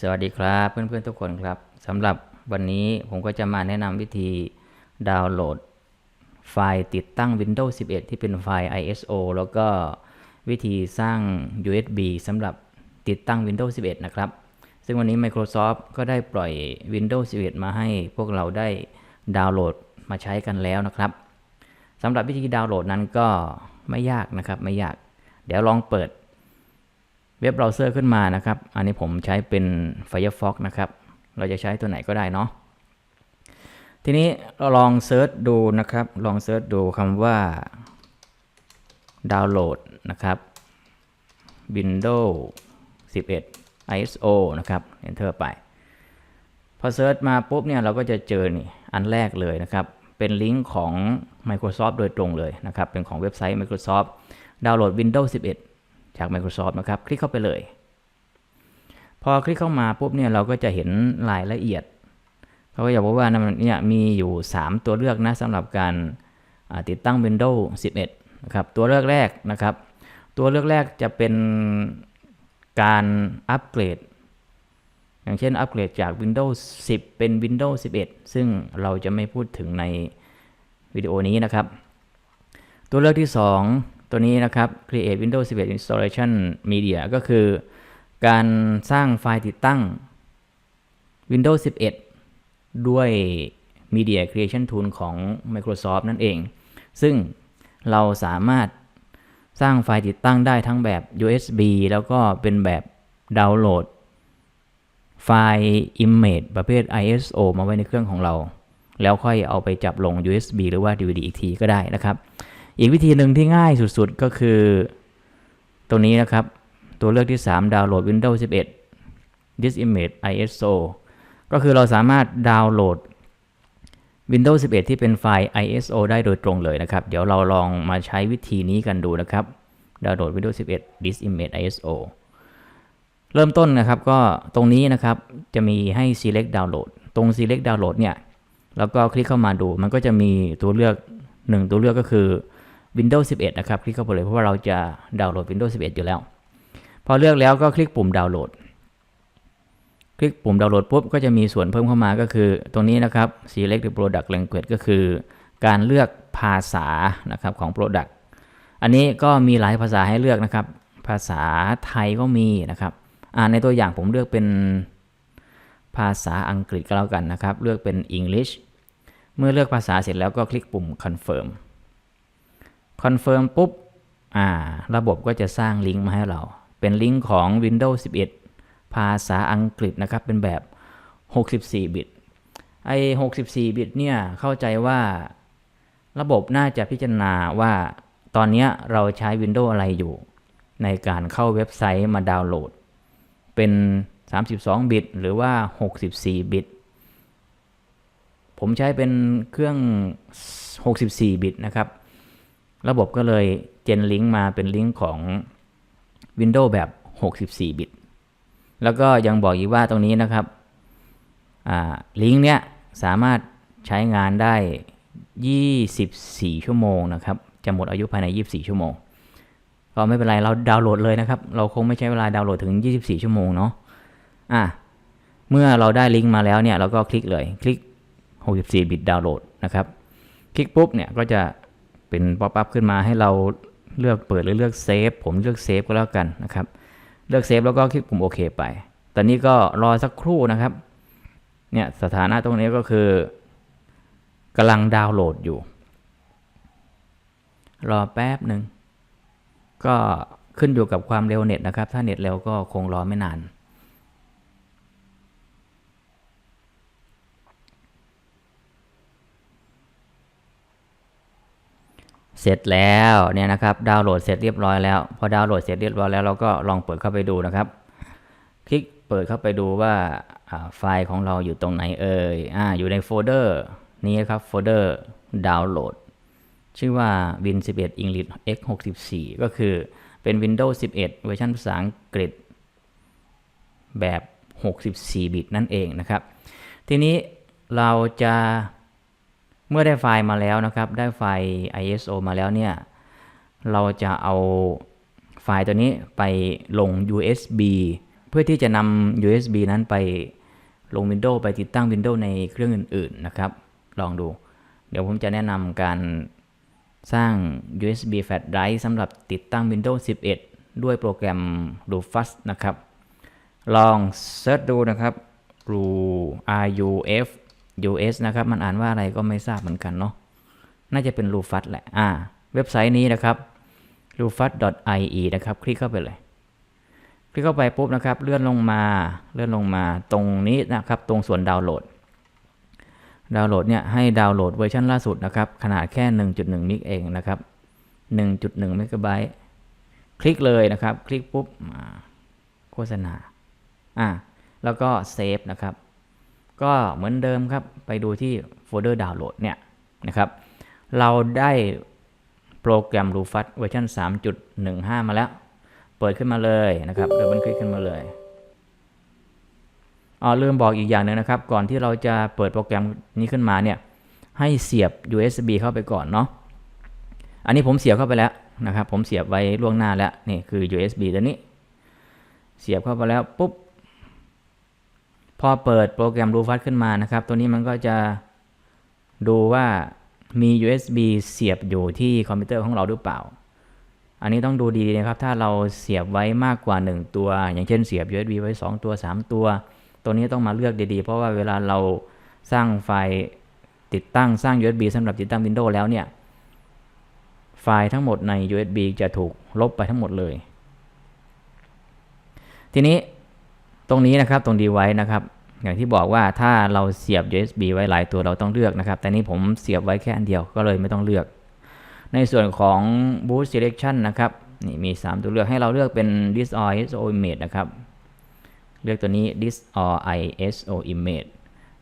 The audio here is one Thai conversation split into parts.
สวัสดีครับเพื่อนๆทุกคนครับสำหรับวันนี้ผมก็จะมาแนะนำวิธีดาวน์โหลด ไฟล์ติดตั้ง Windows 11 ที่เป็นไฟล์ ISO แล้วก็วิธีสร้าง USB สำหรับติดตั้ง Windows 11 นะครับ ซึ่งวันนี้ Microsoft ก็ได้ปล่อย Windows 11 มาให้พวกเราได้ดาวน์โหลดมาใช้กันแล้วนะครับสำหรับวิธีดาวน์โหลดนั้นก็ไม่ยากนะครับไม่ยาก เดี๋ยวลองเปิด เว็บเบราว์เซอร์ขึ้นมานะครับ อันนี้ผมใช้เป็น Firefox นะครับ เราจะใช้ตัวไหนก็ได้เนาะ ทีนี้เราลองเซิร์ชดูนะครับ ลองเซิร์ชดูคำว่าดาวน์โหลดนะครับ Windows 11 ISO นะครับ Enter ไป พอเซิร์ชมาปุ๊บเนี่ยเราก็จะเจอนี่อันแรกเลยนะครับ เป็นลิงก์ของ Microsoft โดยตรงเลยนะครับ เป็นของเว็บไซต์ Microsoft ดาวน์โหลด Windows 11 จาก Microsoft นะครับ คลิกเข้าไปเลย พอคลิกเข้ามาปุ๊บเนี่ยเราก็จะเห็นรายละเอียดเขาก็จะบอกว่าเนี่ยมีอยู่ 3 ตัวเลือกนะสำหรับการติดตั้ง Windows 11 นะครับ ตัวเลือกแรกนะครับ ตัวเลือกแรกจะเป็นการอัปเกรด อย่างเช่นอัปเกรดจาก Windows 10 เป็น Windows 11 ซึ่งเราจะไม่พูดถึงในวิดีโอนี้นะครับ ตัวเลือกที่ 2 ตัวนี้นะครับ Create Windows 11 Installation Media ก็คือ การสร้างไฟล์ติดตั้ง Windows 11 ด้วย Media Creation Tool ของ Microsoft นั่นเอง ซึ่งเราสามารถสร้างไฟล์ติดตั้งได้ทั้งแบบ USB แล้วก็เป็นแบบดาวน์โหลด ไฟล์ Image ประเภท ISO มาไว้ในเครื่องของเรา แล้วค่อยเอาไปจับลง USB หรือว่า DVD อีกทีก็ได้นะครับ อีกวิธีหนึ่งที่ง่ายสุดๆก็คือตัวนี้นะครับ ตัวเลือกที่ 3 ดาวน์โหลด Windows 11 This Image ISO ก็คือเราสามารถดาวน์โหลด Windows 11 ที่เป็นไฟล์ ISO ได้โดยตรงเลยนะครับ เดี๋ยวเราลองมาใช้วิธีนี้กันดูนะครับ ดาวน์โหลด Windows 11 This Image ISO เริ่มต้นนะครับก็ตรงนี้นะครับจะมีให้ select download ตรง select download เนี่ยแล้วก็คลิกเข้ามาดูมันก็จะมีตัวเลือก 1 ตัวเลือกก็คือ Windows 11 นะครับ คลิกเข้าไปเลยเพราะว่าเราจะดาวน์โหลด Windows 11 อยู่แล้ว พอเลือกแล้วก็คลิกปุ่มดาวน์โหลด คลิกปุ่มดาวน์โหลดปุ๊บก็จะมีส่วนเพิ่มเข้ามาก็คือ ตรงนี้นะครับ select the product language ก็คือ การเลือกภาษานะครับของ product อันนี้ก็มีหลายภาษาให้เลือกนะครับ ภาษาไทยก็มีนะครับในตัวอย่างผมเลือกเป็นภาษาอังกฤษก็แล้วกันนะครับ เลือกเป็น English เมื่อเลือกภาษาเสร็จแล้วก็คลิกปุ่ม confirm confirm ปุ๊บอ่าระบบก็จะสร้างลิงก์มาให้เรา เป็นลิงก์ของ Windows 11 ภาษาอังกฤษนะครับ เป็นแบบ 64 บิต ไอ้64 บิตเนี่ย เข้าใจว่าระบบน่าจะพิจารณาว่าตอนนี้เราใช้ Windows อะไรอยู่ ในการเข้าเว็บไซต์มาดาวน์โหลด เป็น 32 บิต หรือว่า 64 บิต ผมใช้เป็นเครื่อง 64 บิตนะครับ ระบบก็เลยเจนลิงก์มาเป็นลิงก์ของ Windows แบบ 64 บิต แล้วก็ยังบอกอีกว่าตรงนี้นะครับลิงก์เนี้ยสามารถใช้งานได้ 24 ชั่วโมงนะครับ จะหมดอายุภายใน 24 ชั่วโมง ก็ไม่เป็นไรเราดาวน์โหลดเลยนะครับ เราคงไม่ใช้เวลาดาวน์โหลดถึง 24 ชั่วโมงเนาะอะเมื่อเราได้ลิงก์มาแล้วเนี่ยเราก็คลิกเลยคลิก 64 บิตดาวน์โหลดนะครับ คลิกปุ๊บเนี่ยก็จะ เป็นป๊อปอัพขึ้นมาให้เราเลือกเปิดหรือเลือกเซฟผมเลือกเซฟก็แล้วกันนะครับ เลือกเซฟแล้วก็คลิกปุ่มโอเคไป ตอนนี้ก็รอสักครู่นะครับ เนี่ยสถานะตรงนี้ก็คือกำลังดาวน์โหลดอยู่ รอแป๊บหนึ่ง ก็ขึ้นอยู่กับความเร็วเน็ตนะครับ ถ้าเน็ตเร็วก็คงรอไม่นาน เสร็จแล้วเนี่ยนะครับดาวน์โหลดเสร็จเรียบร้อยแล้ว พอดาวน์โหลดเสร็จเรียบร้อยแล้วเราก็ลองเปิดเข้าไปดูนะครับ คลิกเปิดเข้าไปดูว่าไฟล์ของเราอยู่ตรงไหนเอ่ยออยู่ในโฟลเดอร์นี้ครับโฟลเดอร์ดาวน์โหลดชื่อว่า Win 11 English X 64 ก็คือเป็น Windows 11 เวอร์ชันภาษาอังกฤษแบบ 64 บิตนั่นเองนะครับ ทีนี้เราจะ เมื่อได้ไฟล์มาแล้วนะครับ ได้ไฟล์ ISO มาแล้วเนี่ย เราจะเอาไฟล์ตัวนี้ไปลง USB เพื่อที่จะนำ USB นั้นไปลง Windows ไปติดตั้ง Windows ในเครื่องอื่น ๆ นะครับ ลองดู เดี๋ยวผมจะแนะนำการสร้าง USB flash drive สำหรับติดตั้ง Windows 11 ด้วยโปรแกรม Rufus นะครับ ลองเซิร์ชดูนะครับ ru r u f us นะครับ มันอ่านว่าอะไรก็ไม่ทราบเหมือนกันเนาะน่าจะเป็น Rufus แหละอ่าเว็บไซต์นี้นะครับ rufus.ie นะครับ คลิกเข้าไปเลย คลิกเข้าไปปุ๊บนะครับ เลื่อนลงมาเลื่อนลงมาตรงนี้นะครับ ตรงส่วนดาวน์โหลด ดาวน์โหลดเนี่ยให้ดาวน์โหลดเวอร์ชันล่าสุดนะครับ ขนาดแค่ 1.1 มิกเองนะครับ 1.1เมกะไบต์คลิกเลยนะครับ คลิกปุ๊บมาโฆษณาอ่าแล้วก็เซฟนะครับ ก็เหมือนเดิมครับไปดูที่โฟลเดอร์ดาวน์โหลดเนี่ยนะครับ เราได้โปรแกรม Rufus เวอร์ชัน3.15 มาแล้ว เปิดขึ้นมาเลยนะครับเดินคลิกขึ้นมาเลยอ๋อลืมบอกอีกอย่างหนึงนะครับ ก่อนที่เราจะเปิดโปรแกรมนี้ขึ้นมาเนี่ยให้เสียบ USB เข้าไปก่อนเนาะอันนี้ผมเสียบเข้าไปแล้วนะครับ ผมเสียบไว้ล่วงหน้าแล้วนี่คือ USB ตัวนี้ เสียบเข้าไปแล้วปุ๊บ อเปิดโปรแกรม Rufus ขึ้นมานะครับ ตัวนี้มันก็จะดูว่ามี USB เสียบอยู่ที่คอมพิวเตอร์ของเราหรือเปล่า อันนี้ต้องดูดีนะครับ ถ้าเราเสียบไว้มากกว่า 1 ตัว อย่างเช่นเสียบ USB ไว้ 2 ตัว 3 ตัว ตัวนี้ต้องมาเลือกดีๆ เพราะว่าเวลาเราสร้างไฟล์ติดตั้งสร้าง USB สำหรับติดตั้ง Windows แล้วเนี่ย ไฟล์ทั้งหมดใน USB จะถูกลบไปทั้งหมดเลย ทีนี้ตรงนี้นะครับตรง device นะครับ อย่างที่บอกว่าถ้าเราเสียบ USB ไว้หลายตัวเราต้องเลือกนะครับ แต่นี้ผมเสียบไว้แค่อันเดียวก็เลยไม่ต้องเลือก ในส่วนของ boot selection นะครับนี่มี 3 ตัวเลือกให้เราเลือกเป็น this or ISO image นะครับ เลือกตัวนี้ this or ISO image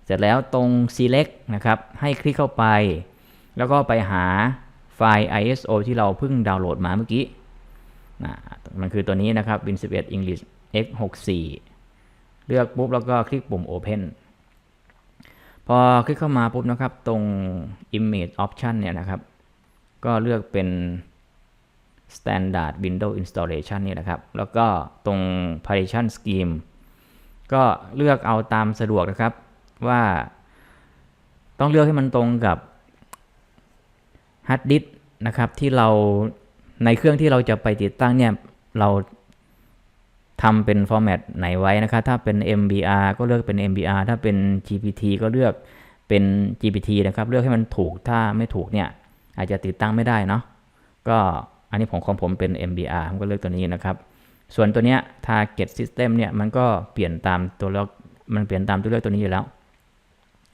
เสร็จแล้วตรง select นะครับ ให้คลิกเข้าไป แล้วก็ไปหาไฟล์ ISO ที่เราเพิ่งดาวน์โหลดมาเมื่อกี้นะมันคือตัวนี้นะครับ Win 11 English X64 เลือกปุ๊บแล้วก็คลิกปุ่ม Open พอคลิกเข้ามาปุ๊บนะครับตรง Image Option เนี่ยนะครับ ก็เลือกเป็น Standard Windows Installation นี่นะครับ แล้วก็ตรง Partition Scheme ก็เลือกเอาตามสะดวกนะครับว่าต้องเลือกให้มันตรงกับ Hard Disk นะครับที่เราในเครื่องที่เราจะไปติดตั้งเนี่ยเรา ทำเป็นฟอร์แมตไหนไว้นะครับถ้าเป็น MBR ก็เลือกเป็น MBR ถ้าเป็น GPT ก็เลือกเป็น GPT นะครับ เลือกให้มันถูก ถ้าไม่ถูกเนี่ย อาจจะติดตั้งไม่ได้เนาะ ก็อันนี้ผมของผมเป็น MBR ผมก็เลือกตัวนี้นะครับ ส่วนตัวเนี้ย Target System เนี่ย มันก็เปลี่ยนตามตัวเลือก มันเปลี่ยนตามตัวเลือกตัวนี้อยู่แล้ว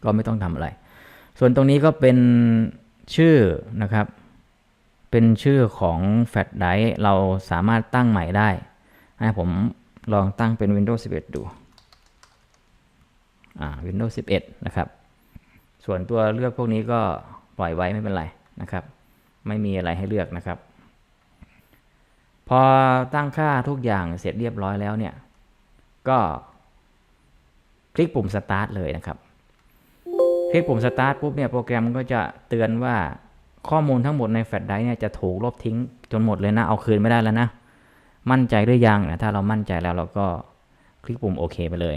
ก็ไม่ต้องทำอะไร ส่วนตรงนี้ก็เป็นชื่อนะครับ เป็นชื่อของ Flash Drive เราสามารถตั้งใหม่ได้ให้ผม ลองตั้งเป็น Windows 11 ดูอ่า Windows 11 นะครับ ส่วนตัวเลือกพวกนี้ก็ปล่อยไว้ไม่เป็นไรนะครับ ไม่มีอะไรให้เลือกนะครับ พอตั้งค่าทุกอย่างเสร็จเรียบร้อยแล้วเนี่ย ก็คลิกปุ่ม Start เลยนะครับ คลิกปุ่ม Start ปุ๊บเนี่ยโปรแกรมก็จะเตือนว่าข้อมูลทั้งหมดในแฟลชไดรฟ์เนี่ยจะถูกลบทิ้งจนหมดเลยนะ เอาคืนไม่ได้แล้วนะ มั่นใจหรือยังนะถ้าเรามั่นใจแล้วเราก็คลิกปุ่มโอเคไปเลย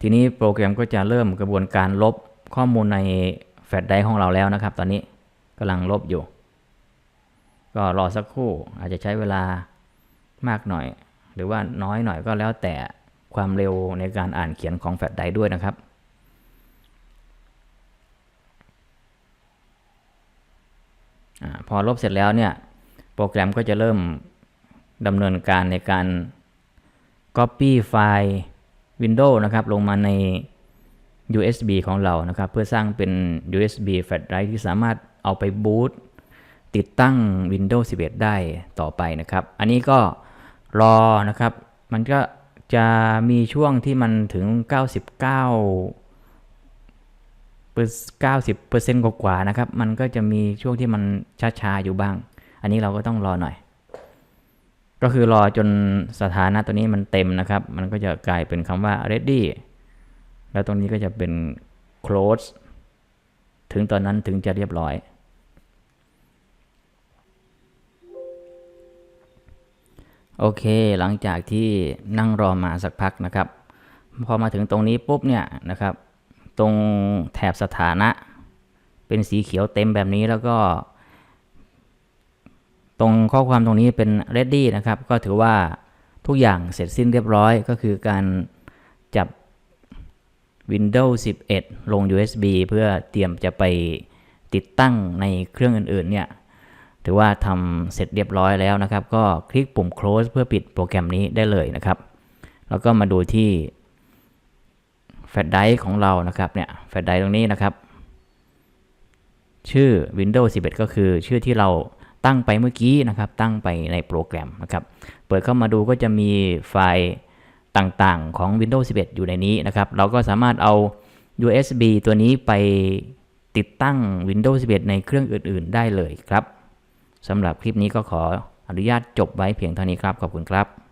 ทีนี้โปรแกรมก็จะเริ่มกระบวนการลบข้อมูลในแฟลชไดร์ของเราแล้วนะครับ ตอนนี้กำลังลบอยู่ ก็รอสักครู่อาจจะใช้เวลามากหน่อย หรือว่าน้อยหน่อยก็แล้วแต่ความเร็วในการอ่านเขียนของแฟลชไดร์ด้วยนะครับอพอลบเสร็จแล้วเนี่ยโปรแกรมก็จะเริ่ม ดำเนินการในการ Copy ไฟล์ Windows นะครับ ลงมาใน USB ของเรานะครับ เพื่อสร้างเป็น USB flash drive ที่สามารถเอาไปบูตติดตั้ง Windows 11 ได้ต่อไปนะครับ อันนี้ก็รอนะครับ มันก็จะมีช่วงที่มันถึง 99เปอร์90เปอร์เซ็นต์กว่าๆนะครับ มันก็จะมีช่วงที่มันช้าๆอยู่บ้าง อันนี้เราก็ต้องรอหน่อย ก็คือรอจนสถานะตัวนี้มันเต็มนะครับ มันก็จะกลายเป็นคำว่า ready แล้วตรงนี้ก็จะเป็น close ถึงตอนนั้นถึงจะเรียบร้อย โอเค หลังจากที่นั่งรอมาสักพักนะครับ พอมาถึงตรงนี้ปุ๊บเนี่ยนะครับ ตรงแถบสถานะ เป็นสีเขียวเต็มแบบนี้แล้วก็ ตรงข้อความตรงนี้เป็น ready นะครับ ก็ถือว่าทุกอย่างเสร็จสิ้นเรียบร้อย ก็คือการจับ Windows 11 ลง USB เพื่อเตรียมจะไปติดตั้งในเครื่องอื่นๆเนี่ยถือว่าทำเสร็จเรียบร้อยแล้วนะครับ ก็คลิกปุ่ม close เพื่อปิดโปรแกรมนี้ได้เลยนะครับ แล้วก็มาดูที่แฟลชไดรฟ์ของเรานะครับเนี่ยแฟลชไดรฟ์ตรงนี้นะครับ ชื่อ Windows 11 ก็คือชื่อที่เรา ตั้งไปเมื่อกี้นะครับ ตั้งไปในโปรแกรมนะครับ เปิดเข้ามาดูก็จะมีไฟล์ต่างๆของ Windows 11 อยู่ในนี้นะครับ เราก็สามารถเอา USB ตัวนี้ไปติดตั้ง Windows 11 ในเครื่องอื่น ๆ ได้เลยครับสำหรับคลิปนี้ก็ขออนุญาตจบไว้เพียงเท่านี้ครับ ขอบคุณครับ